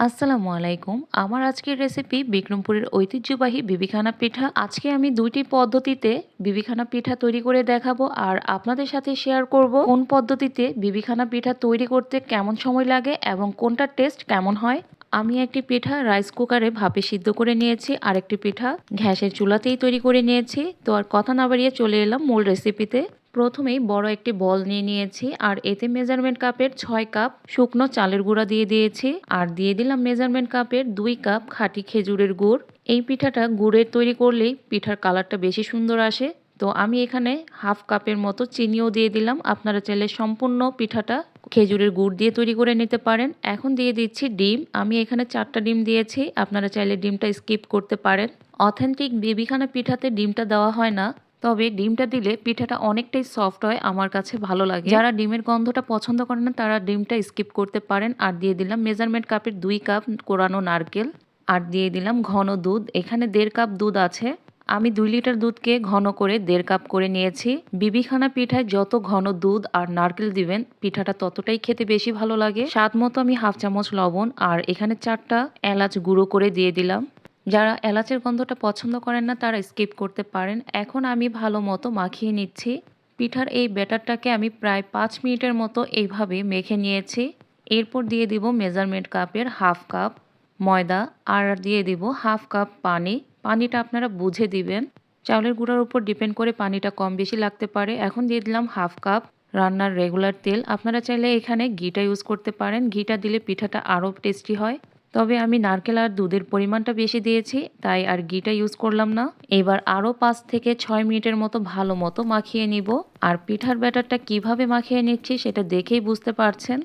আসসালামু আলাইকুম। আমার আজকের রেসিপি বিক্রমপুরের ঐতিহ্যবাহী বিবিখানা পিঠা। আজকে আমি দুইটি পদ্ধতিতে বিবিখানা পিঠা তৈরি করে দেখাবো আর আপনাদের সাথে শেয়ার করব কোন পদ্ধতিতে বিবিখানা পিঠা তৈরি করতে কেমন সময় লাগে এবং কোনটার টেস্ট কেমন হয়। আমি একটি পিঠা রাইস কুকারে ভাপে সিদ্ধ করে নিয়েছি, আরেকটি পিঠা ঘ্যাসের চুলাতেই তৈরি করে নিয়েছি। তো আর কথা না বাড়িয়ে চলে এলাম মূল রেসিপিতে প্রথমেই বড় একটি বল নিয়ে নিয়েছি, আর এতে মেজারমেন্ট কাপের ছয় কাপ শুকনো চালের গুঁড়া দিয়ে দিয়েছি, আর দিয়ে দিলাম মেজারমেন্ট কাপের দুই কাপ খাঁটি খেজুরের গুড়। এই পিঠাটা গুড়ের তৈরি করলেই পিঠার কালারটা বেশি সুন্দর আসে। তো আমি এখানে হাফ কাপের মতো চিনিও দিয়ে দিলাম, আপনারা চাইলে সম্পূর্ণ পিঠাটা খেজুরের গুড় দিয়ে তৈরি করে নিতে পারেন। এখন দিয়ে দিচ্ছি ডিম, আমি এখানে চারটা ডিম দিয়েছি, আপনারা চাইলে ডিমটা স্কিপ করতে পারেন। অথেন্টিক বেবিখানা পিঠাতে ডিমটা দেওয়া হয় না তবে ডিমটা দিলে পিঠাটা অনেকটাই সফট হয়, আমার কাছে ভালো লাগে। যারা ডিমের গন্ধটা পছন্দ করে না, তারা ডিমটা স্কিপ করতে পারেন। আর দিয়ে দিলাম মেজারমেন্ট কাপের দুই কাপ কোরানো নারকেল। আর দিয়ে দিলাম ঘন দুধ। এখানে দেড় কাপ দুধ আছে। আমি দুই লিটার দুধকে ঘন করে দেড় কাপ করে নিয়েছি। বিবিখানা পিঠায় যত ঘন দুধ আর নারকেল দিবেন, পিঠাটা ততটাই খেতে বেশি ভালো লাগে। স্বাদ মতো আমি হাফ চামচ লবণ। আর এখানে চারটা এলাচ গুঁড়ো করে দিয়ে দিলাম। যারা এলাচের গন্ধটা পছন্দ করেন না, তারা স্কিপ করতে পারেন। এখন আমি ভালো মতো মাখিয়ে নিচ্ছি। পিঠার এই ব্যাটারটাকে আমি প্রায় পাঁচ মিনিটের মতো এইভাবে মেখে নিয়েছি। এরপর দিয়ে দিব মেজারমেন্ট কাপের হাফ কাপ ময়দা আর দিয়ে দিব হাফ কাপ পানি। পানিটা আপনারা বুঝে দিবেন। চাউলের গুঁড়ার উপর ডিপেন্ড করে পানিটা কম বেশি লাগতে পারে। এখন দিয়ে দিলাম হাফ কাপ রান্নার রেগুলার তেল। আপনারা চাইলে এখানে ঘিটা ইউজ করতে পারেন। ঘিটা দিলে পিঠাটা আরও টেস্টি হয়। তবে আমি নারকেল আর দুধের পরিমাণটা বেশি দিয়েছি, তাই আর ঘিটা ইউজ করলাম না। এবার আরও পাঁচ থেকে ছয় মিনিটের মতো ভালো মতো মাখিয়ে নিব। আর পিঠার ব্যাটারটা কীভাবে মাখিয়ে নিচ্ছি সেটা দেখেই বুঝতে পারছেন।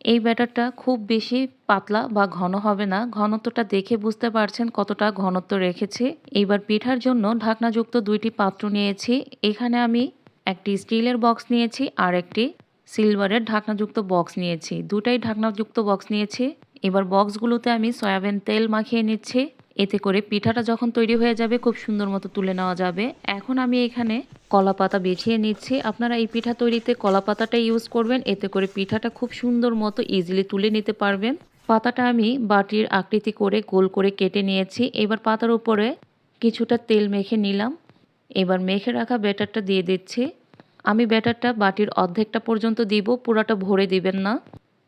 এই ব্যাটারটা খুব বেশি পাতলা বা ঘন হবে না, ঘনত্বটা দেখে বুঝতে পারছেন কতটা ঘনত্ব রেখেছি। এইবার পিঠার জন্য ঢাকনাযুক্ত দুইটি পাত্র নিয়েছি। এখানে আমি একটি স্টিলের বক্স নিয়েছি আর একটি সিলভারের ঢাকনাযুক্ত বক্স নিয়েছি। দুটাই ঢাকনাযুক্ত বক্স নিয়েছি। এবার বক্সগুলোতে আমি সয়াবিন তেল মাখিয়ে নিচ্ছি। এতে করে পিঠাটা যখন তৈরি হয়ে যাবে, খুব সুন্দর মতো তুলে নেওয়া যাবে। এখন আমি এখানে কলা পাতা বেছিয়ে নিচ্ছি। আপনারা এই পিঠা তৈরিতে কলা পাতাটা ইউজ করবেন। এতে করে পিঠাটা খুব সুন্দর মতো ইজিলি তুলে নিতে পারবেন। পাতাটা আমি বাটির আকৃতি করে গোল করে কেটে নিয়েছি। এবার পাতার উপরে কিছুটা তেল মেখে নিলাম। এবার মেখে রাখা ব্যাটারটা দিয়ে দিচ্ছি। আমি ব্যাটারটা বাটির অর্ধেকটা পর্যন্ত দিব। পুরাটা ভরে দিবেন না।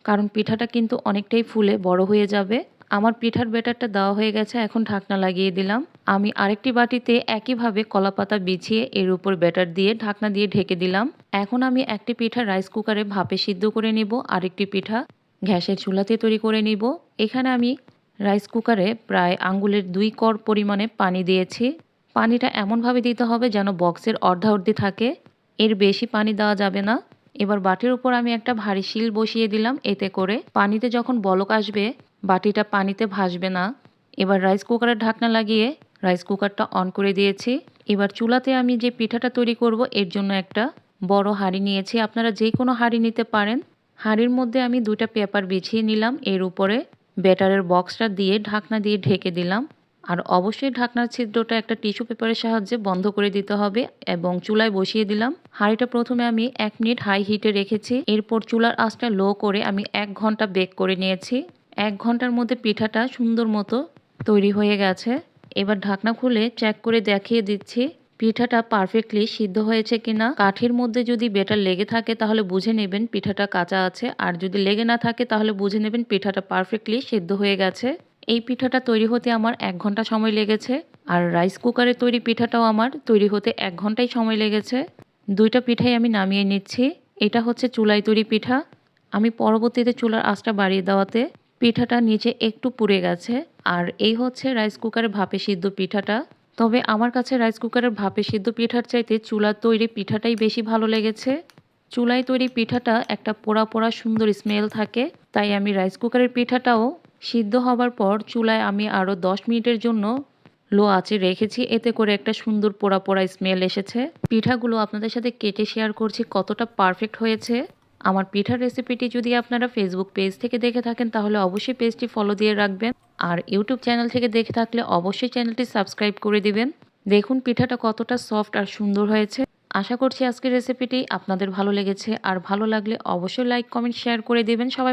কারণ পিঠাটা কিন্তু অনেকটাই ফুলে বড় হয়ে যাবে। আমার পিঠার ব্যাটারটা দেওয়া হয়ে গেছে, এখন ঢাকনা লাগিয়ে দিলাম। আমি আরেকটি বাটিতে একইভাবে কলাপাতা বিছিয়ে এর উপর ব্যাটার দিয়ে ঢাকনা দিয়ে ঢেকে দিলাম। এখন আমি একটি পিঠা রাইস কুকারে ভাপে সিদ্ধ করে নিব, আরেকটি পিঠা গ্যাসের চুলাতে তৈরি করে নিব। এখানে আমি রাইস কুকারে প্রায় আঙ্গুলের দুই কর পরিমাণে পানি দিয়েছি। পানিটা এমনভাবে দিতে হবে যেন বক্সের অর্ধা অর্ধাঅর্ধি থাকে। এর বেশি পানি দেওয়া যাবে না। এবার বাটির উপর আমি একটা ভারী শিল বসিয়ে দিলাম, এতে করে পানিতে যখন বলক আসবে, বাটিটা পানিতে ভাসবে না। এবার রাইস কুকারের ঢাকনা লাগিয়ে রাইস কুকারটা অন করে দিয়েছি। এবার চুলাতে আমি যে পিঠাটা তৈরি করব, এর জন্য একটা বড় হাঁড়ি নিয়েছি। আপনারা যে কোনো হাঁড়ি নিতে পারেন। হাঁড়ির মধ্যে আমি দুইটা পেপার বিছিয়ে নিলাম। এর উপরে ব্যাটারের বক্সটা দিয়ে ঢাকনা দিয়ে ঢেকে দিলাম। আর অবশ্যই ঢাকনার ছিদ্রটা একটা টিস্যু পেপারের সাহায্যে বন্ধ করে দিতে হবে এবং চুলায় বসিয়ে দিলাম। হাঁড়িটা প্রথমে আমি এক মিনিট হাই হিটে রেখেছি। এরপর চুলার আঁচটা লো করে আমি এক ঘণ্টা বেক করে নিয়েছি। এক ঘণ্টার মধ্যে পিঠাটা সুন্দর মতো তৈরি হয়ে গেছে। এবার ঢাকনা খুলে চেক করে দেখিয়ে দিচ্ছি, পিঠাটা পারফেক্টলি সিদ্ধ হয়েছে কিনা। কাঠের মধ্যে যদি বেটার লেগে থাকে তাহলে বুঝে নেবেন পিঠাটা কাঁচা আছে। আর যদি লেগে না থাকে তাহলে বুঝে নেবেন পিঠাটা পারফেক্টলি সিদ্ধ হয়ে গেছে। এই পিঠাটা তৈরি হতে আমার এক ঘণ্টা সময় লেগেছে, আর রাইস কুকারে তৈরি পিঠাটাও আমার তৈরি হতে এক ঘন্টাই সময় লেগেছে। দুইটা পিঠাই আমি নামিয়ে নিচ্ছি। এটা হচ্ছে চুলাই তৈরি পিঠা। আমি পরবর্তীতে চুলার আঁচটা বাড়িয়ে দেওয়াতে পিঠাটা নিচে একটু পুড়ে গেছে, আর এই হচ্ছে রাইস কুকারে ভাপে সিদ্ধ পিঠাটা। তবে আমার কাছে রাইস কুকারের ভাপে সিদ্ধ পিঠার চাইতে চুলার তৈরি পিঠাটাই বেশি ভালো লেগেছে। চুলায় তৈরি পিঠাটা একটা পোড়া পোড়া সুন্দর স্মেল থাকে, তাই আমি রাইস কুকারের পিঠাটাও সিদ্ধ হবার পর চুলায় আমি আরও দশ মিনিটের জন্য লো আঁচে রেখেছি। এতে করে একটা সুন্দর পোড়া পোড়া স্মেল এসেছে। পিঠাগুলো আপনাদের সাথে কেটে শেয়ার করছি কতটা পারফেক্ট হয়েছে। আমার পিঠার রেসিপিটি যদি আপনারা ফেসবুক পেজ থেকে দেখে থাকেন, তাহলে অবশ্যই পেজটি ফলো দিয়ে রাখবেন। আর ইউটিউব চ্যানেল থেকে দেখে থাকলে অবশ্যই চ্যানেলটি সাবস্ক্রাইব করে দিবেন। দেখুন পিঠাটা কতটা সফট আর সুন্দর হয়েছে। আশা করছি আজকের রেসিপিটি আপনাদের ভালো লেগেছে। আর ভালো লাগলে অবশ্যই লাইক কমেন্ট শেয়ার করে দেবেন। সবাই